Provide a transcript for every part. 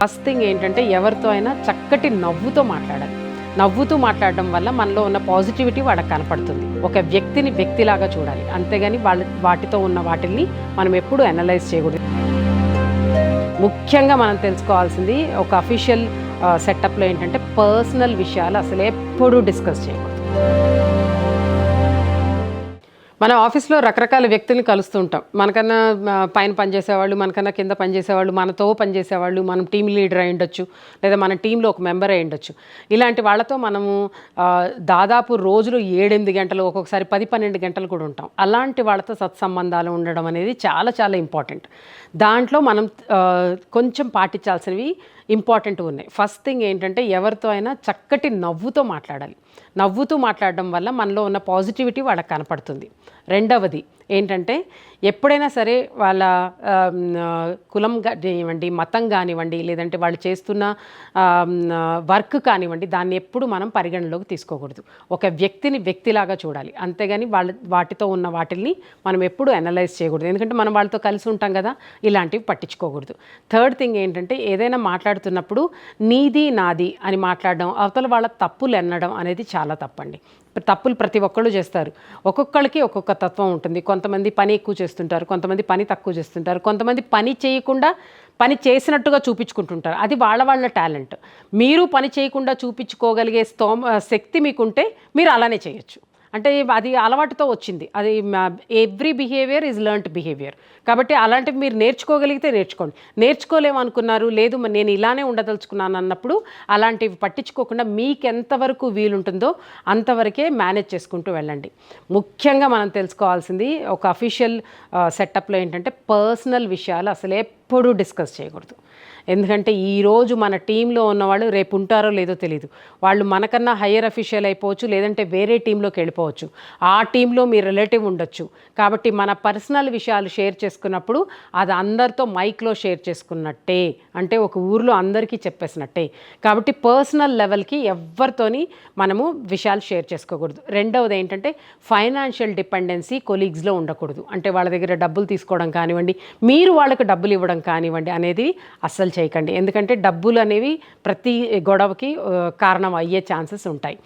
First thing ఏంటంటే ఎవరితో అయినా చక్కటి నవ్వుతో మాట్లాడాలి. నవ్వుతూ మాట్లాడడం వల్ల మనలో ఉన్న పాజిటివిటీ వాళ్ళకి కనపడుతుంది. ఒక వ్యక్తిని వ్యక్తిలాగా చూడాలి. అంతేగాని వాళ్ళ వాటితో ఉన్న వాటిల్ని మనం ఎప్పుడూ అనలైజ్ చేయకూడదు. ముఖ్యంగా మనం తెలుసుకోవాల్సింది ఒక అఫీషియల్ సెటప్లో ఏంటంటే పర్సనల్ విషయాలు అసలు ఎప్పుడూ డిస్కస్ చేయకూడదు. మన ఆఫీస్లో రకరకాల వ్యక్తుల్ని కలుస్తూ ఉంటాం. మనకన్నా పైన పనిచేసేవాళ్ళు మనకన్నా కింద పనిచేసేవాళ్ళు మనతో పనిచేసేవాళ్ళు మనం టీం లీడర్ అయి ఉండొచ్చు లేదా మన టీంలో ఒక మెంబర్ అయి ఉండొచ్చు. ఇలాంటి వాళ్ళతో మనము దాదాపు రోజులు ఏడెనిమిది గంటలు ఒక్కొక్కసారి పది పన్నెండు గంటలు కూడా ఉంటాం. అలాంటి వాళ్ళతో సత్సంబంధాలు ఉండడం అనేది చాలా చాలా ఇంపార్టెంట్. దాంట్లో మనం కొంచెం పాటించాల్సినవి ఇంపార్టెంట్ ఉన్నాయి. ఫస్ట్ థింగ్ ఏంటంటే ఎవరితో అయినా చక్కటి నవ్వుతో మాట్లాడాలి. నవ్వుతూ మాట్లాడడం వల్ల మనలో ఉన్న పాజిటివిటీ వాళ్ళకి కనపడుతుంది. రెండవది ఏంటంటే ఎప్పుడైనా సరే వాళ్ళ కులం కానివ్వండి మతం కానివ్వండి లేదంటే వాళ్ళు చేస్తున్న వర్క్ కానివ్వండి దాన్ని ఎప్పుడు మనం పరిగణలోకి తీసుకోకూడదు. ఒక వ్యక్తిని వ్యక్తిలాగా చూడాలి. అంతేగాని వాళ్ళ వాటితో ఉన్న వాటిల్ని మనం ఎప్పుడు అనలైజ్ చేయకూడదు. ఎందుకంటే మనం వాళ్ళతో కలిసి ఉంటాం కదా ఇలాంటివి పట్టించుకోకూడదు. థర్డ్ థింగ్ ఏంటంటే ఏదైనా మాట్లాడుతున్నప్పుడు నీది నాది అని మాట్లాడడం అవతల వాళ్ళ తప్పులు ఎన్నడం అనేది చాలా తప్పండి. తప్పులు ప్రతి ఒక్కళ్ళు చేస్తారు. ఒక్కొక్కళ్ళకి ఒక్కొక్క తత్వం ఉంటుంది. కొంతమంది పని ఎక్కువ చేస్తుంటారు కొంతమంది పని తక్కువ చేస్తుంటారు కొంతమంది పని చేయకుండా పని చేసినట్టుగా చూపించుకుంటుంటారు. అది వాళ్ళ వాళ్ళ టాలెంట్. మీరు పని చేయకుండా చూపించుకోగలిగే స్తోమ శక్తి మీకుంటే మీరు అలానే చేయొచ్చు. అంటే అది అలవాటుతో వచ్చింది. అది every behaviour is learned behaviour కాబట్టి అలాంటివి మీరు నేర్చుకోగలిగితే నేర్చుకోండి. నేర్చుకోలేమనుకున్నారు లేదు నేను ఇలానే ఉండదలుచుకున్నాను అన్నప్పుడు అలాంటివి పట్టించుకోకుండా మీకు ఎంతవరకు వీలుంటుందో అంతవరకే మేనేజ్ చేసుకుంటూ వెళ్ళండి. ముఖ్యంగా మనం తెలుసుకోవాల్సింది ఒక అఫీషియల్ సెటప్లో ఏంటంటే పర్సనల్ విషయాలు అసలే ఎప్పుడూ డిస్కస్ చేయకూడదు. ఎందుకంటే ఈరోజు మన టీంలో ఉన్నవాళ్ళు రేపు ఉంటారో లేదో తెలియదు వాళ్ళు మనకన్నా హయ్యర్ అఫీషియల్ అయిపోవచ్చు లేదంటే వేరే టీంలోకి వెళ్ళిపోవచ్చు. ఆ టీంలో మీ రిలేటివ్ ఉండొచ్చు. కాబట్టి మన పర్సనల్ విషయాలు షేర్ చేసుకున్నప్పుడు అది అందరితో మైక్లో షేర్ చేసుకున్నట్టే. అంటే ఒక ఊర్లో అందరికీ చెప్పేసినట్టే. కాబట్టి పర్సనల్ లెవెల్కి ఎవరితోని మనము విషయాలు షేర్ చేసుకోకూడదు. రెండవది ఏంటంటే ఫైనాన్షియల్ డిపెండెన్సీ కొలీగ్స్లో ఉండకూడదు. అంటే వాళ్ళ దగ్గర డబ్బులు తీసుకోవడం కానివ్వండి మీరు వాళ్ళకి డబ్బులు ఇవ్వడం కానివ్వండి అనేది అస్సలు చేయకండి. ఎందుకంటే డబ్బులు అనేవి ప్రతి గొడవకి కారణం అయ్యే ఛాన్సెస్ ఉంటాయి.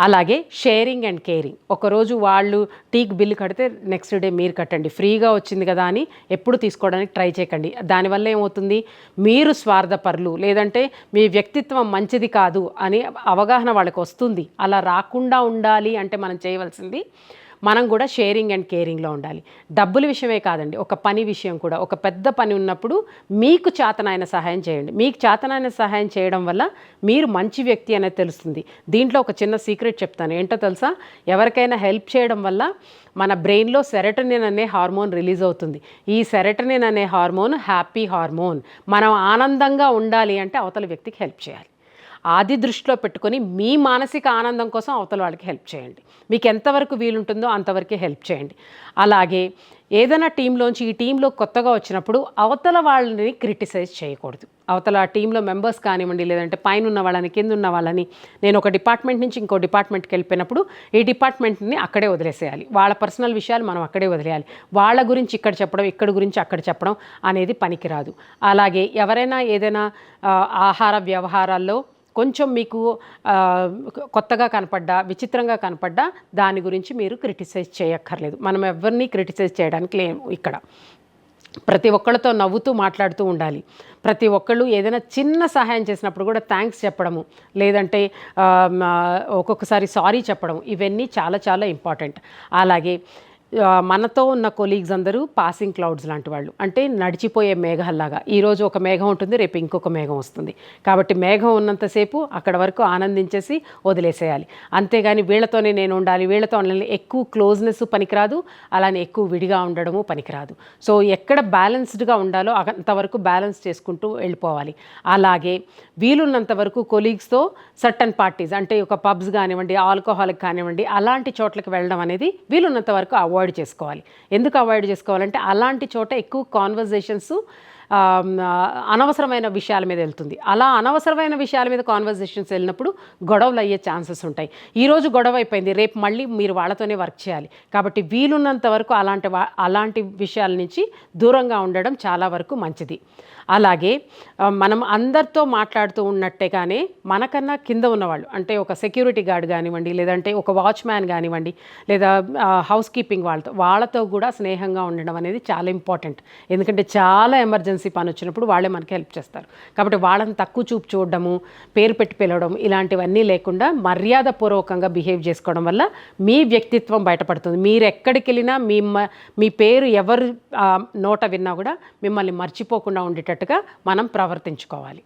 అలాగే షేరింగ్ అండ్ కేరింగ్. ఒకరోజు వాళ్ళు టీకి బిల్లు కడితే నెక్స్ట్ డే మీరు కట్టండి. ఫ్రీగా వచ్చింది కదా అని ఎప్పుడు తీసుకోవడానికి ట్రై చేయకండి. దానివల్ల ఏమవుతుంది? మీరు స్వార్థపరులు లేదంటే మీ వ్యక్తిత్వం మంచిది కాదు అని అవగాహన వాళ్ళకి వస్తుంది. అలా రాకుండా ఉండాలి అంటే మనం చేయవలసింది మనం కూడా షేరింగ్ అండ్ కేరింగ్లో ఉండాలి. డబ్బుల విషయమే కాదండి ఒక పని విషయం కూడా. ఒక పెద్ద పని ఉన్నప్పుడు మీకు చేతనైన సహాయం చేయండి. మీకు చేతనైన సహాయం చేయడం వల్ల మీరు మంచి వ్యక్తి అనేది తెలుస్తుంది. దీంట్లో ఒక చిన్న సీక్రెట్ చెప్తాను. ఏంటో తెలుసా? ఎవరికైనా హెల్ప్ చేయడం వల్ల మన బ్రెయిన్లో సెరటనిన్ అనే హార్మోన్ రిలీజ్ అవుతుంది. ఈ సెరటనిన్ అనే హార్మోన్ హ్యాపీ హార్మోన్ మనం ఆనందంగా ఉండాలి అంటే అవతల వ్యక్తికి హెల్ప్ చేయాలి. అది దృష్టిలో పెట్టుకొని మీ మానసిక ఆనందం కోసం అవతల వాళ్ళకి హెల్ప్ చేయండి. మీకు ఎంతవరకు వీలుంటుందో అంతవరకే హెల్ప్ చేయండి. అలాగే ఏదైనా టీంలోంచి ఈ టీంలో కొత్తగా వచ్చినప్పుడు అవతల వాళ్ళని క్రిటిసైజ్ చేయకూడదు. అవతల ఆ టీంలో మెంబర్స్ కానివ్వండి లేదంటే పైన ఉన్న వాళ్ళని కింద ఉన్న వాళ్ళని. నేను ఒక డిపార్ట్మెంట్ నుంచి ఇంకో డిపార్ట్మెంట్కి వెళ్ళిపోయినప్పుడు ఈ డిపార్ట్మెంట్ని అక్కడే వదిలేసేయాలి. వాళ్ళ పర్సనల్ విషయాలు మనం అక్కడే వదిలేయాలి. వాళ్ళ గురించి ఇక్కడ చెప్పడం ఇక్కడ గురించి అక్కడ చెప్పడం అనేది పనికిరాదు. అలాగే ఎవరైనా ఏదైనా ఆహార వ్యవహారాల్లో కొంచెం మీకు కొత్తగా కనపడ్డా విచిత్రంగా కనపడ్డా దాని గురించి మీరు క్రిటిసైజ్ చేయక్కర్లేదు. మనం ఎవరిని క్రిటిసైజ్ చేయడానికి లేము ఇక్కడ. ప్రతి ఒక్కళ్ళతో నవ్వుతూ మాట్లాడుతూ ఉండాలి. ప్రతి ఒక్కళ్ళు ఏదైనా చిన్న సహాయం చేసినప్పుడు కూడా థ్యాంక్స్ చెప్పడము లేదంటే ఒక్కొక్కసారి సారీ చెప్పడం ఇవన్నీ చాలా చాలా ఇంపార్టెంట్. అలాగే మనతో ఉన్న కొలీగ్స్ అందరూ పాసింగ్ క్లౌడ్స్ లాంటి వాళ్ళు. అంటే నడిచిపోయే మేఘాల్లాగా. ఈరోజు ఒక మేఘం ఉంటుంది రేపు ఇంకొక మేఘం వస్తుంది. కాబట్టి మేఘం ఉన్నంతసేపు అక్కడ వరకు ఆనందించేసి వదిలేసేయాలి. అంతేగాని వీళ్ళతోనే నేను ఉండాలి వీళ్ళతో ఉండాలి ఎక్కువ క్లోజ్నెస్ పనికిరాదు అలానే ఎక్కువ విడిగా ఉండడము పనికిరాదు. సో ఎక్కడ బ్యాలెన్స్డ్గా ఉండాలో అంతవరకు బ్యాలెన్స్ చేసుకుంటూ వెళ్ళిపోవాలి. అలాగే వీలున్నంత వరకు కొలీగ్స్తో సర్టన్ పార్టీస్ అంటే ఒక పబ్స్ కానివ్వండి ఆల్కహాలిక్ కానివ్వండి అలాంటి చోట్లకి వెళ్ళడం అనేది వీలున్నంత వరకు అవాయిడ్ చేసుకోవాలి. ఎందుకు అవాయిడ్ చేసుకోవాలంటే అలాంటి చోట ఎక్కువ కాన్వర్జేషన్స్ అనవసరమైన విషయాల మీద వెళ్తుంది. అలా అనవసరమైన విషయాల మీద కాన్వర్జేషన్స్ వెళ్ళినప్పుడు గొడవలు అయ్యే ఛాన్సెస్ ఉంటాయి. ఈరోజు గొడవ అయిపోయింది రేపు మళ్ళీ మీరు వాళ్ళతోనే వర్క్ చేయాలి. కాబట్టి వీలున్నంత వరకు అలాంటి వా- అలాంటి విషయాల నుంచి దూరంగా ఉండడం చాలా వరకు మంచిది. అలాగే మనం అందరితో మాట్లాడుతూ ఉన్నట్టేగానే మనకన్నా కింద ఉన్నవాళ్ళు అంటే ఒక సెక్యూరిటీ గార్డ్ కానివ్వండి లేదంటే ఒక వాచ్మ్యాన్ కానివ్వండి లేదా హౌస్ కీపింగ్ వాళ్ళతో వాళ్ళతో కూడా స్నేహంగా ఉండడం అనేది చాలా ఇంపార్టెంట్ ఎందుకంటే చాలా ఎమర్జెన్సీ పని వచ్చినప్పుడు వాళ్ళే మనకి హెల్ప్ చేస్తారు. కాబట్టి వాళ్ళని తక్కువ చూపు చూడడము పేరు పెట్టి పిలవడం ఇలాంటివన్నీ లేకుండా మర్యాదపూర్వకంగా బిహేవ్ చేసుకోవడం వల్ల మీ వ్యక్తిత్వం బయటపడుతుంది. మీరు ఎక్కడికి వెళ్ళినా మీ మీ పేరు ఎవరు నోట విన్నా కూడా మిమ్మల్ని మర్చిపోకుండా ఉండేటట్టుగా మనం ప్రవర్తించుకోవాలి.